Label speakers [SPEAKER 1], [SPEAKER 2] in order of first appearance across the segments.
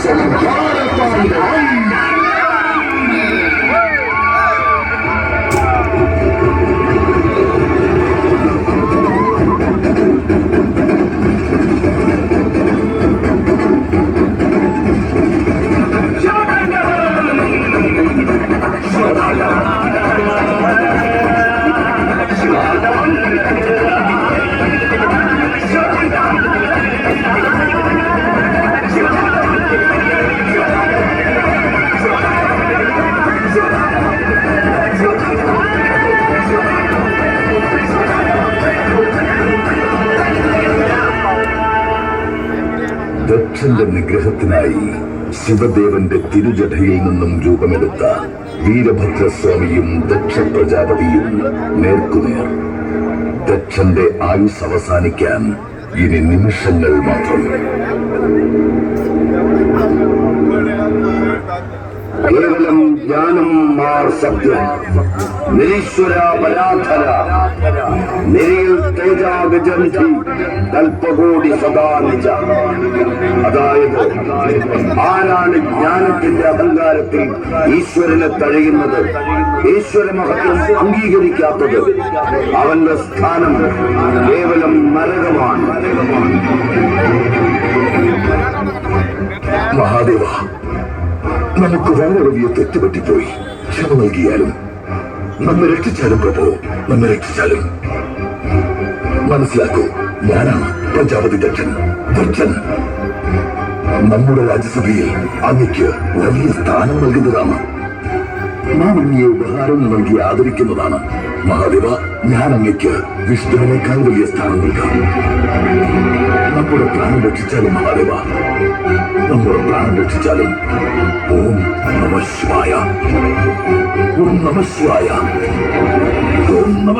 [SPEAKER 1] Some kind of thunder. ദക്ഷന്റെ നിഗ്രഹത്തിനായി ശിവദേവന്റെ തിരുജടയിൽ നിന്നും രൂപമെടുത്ത വീരഭദ്രസ്വാമിയും ദക്ഷ പ്രജാപതിയും നേർക്കുനേർ. ദക്ഷന്റെ ആയുസ് അവസാനിക്കാൻ ഇനി നിമിഷങ്ങൾ മാത്രം. ജ്ഞാനം മാർ സത്യം. നിരീശ്വര പരാധര. നിരയിൽ തേജാഗജന്ധി കൽപ്പകോടി സദാ നിജ അതായത് ആരാണ് ജ്ഞാനത്തിന്റെ അഹങ്കാരത്തിൽ ഈശ്വരനെ തഴയുന്നത്? ഈശ്വര മഹത്വം അംഗീകരിക്കാത്തത് അവന്റെ സ്ഥാനം കേവലം നരകമാണ്. മഹാദേവ നമുക്ക് വളരെ വലിയ തെറ്റ് പറ്റിപ്പോയി ക്ഷമ നൽകിയാലും നമ്മെ രക്ഷിച്ചാലും പ്രഭോ നമ്മെ രക്ഷിച്ചാലും മനസ്സിലാക്കൂ. ഞാനാണ് പ്രജാപതി ദക്ഷൻ ദക്ഷൻ നമ്മുടെ രാജ്യസഭയിൽ അങ്ങയ്ക്ക് വലിയ സ്ഥാനം നൽകുന്നതാണ്. നാം അങ്ങയെ ഉപഹാരം നൽകി ആദരിക്കുന്നതാണ്. മഹാദേവ ഞാൻ അങ്ങയ്ക്ക് വിഷ്ണുവിനേക്കാൾ വലിയ സ്ഥാനം നൽകാം. നമ്മുടെ പ്രാണം രക്ഷിച്ചാലും മഹാദേവ നമ്മുടെ പ്രാണം രക്ഷിച്ചാലും ഓം നമ ശിവായ. ഓം നമ ശിവായ. ഓം നമ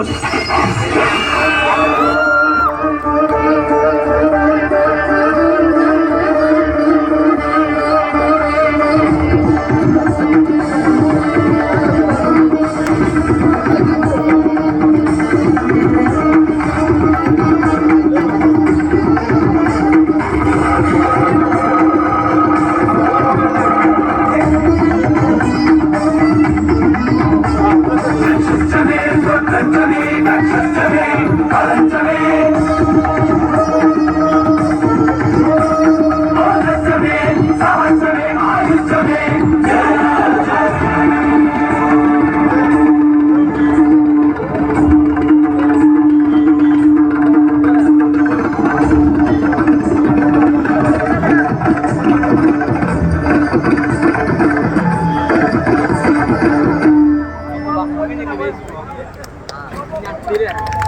[SPEAKER 1] Direct.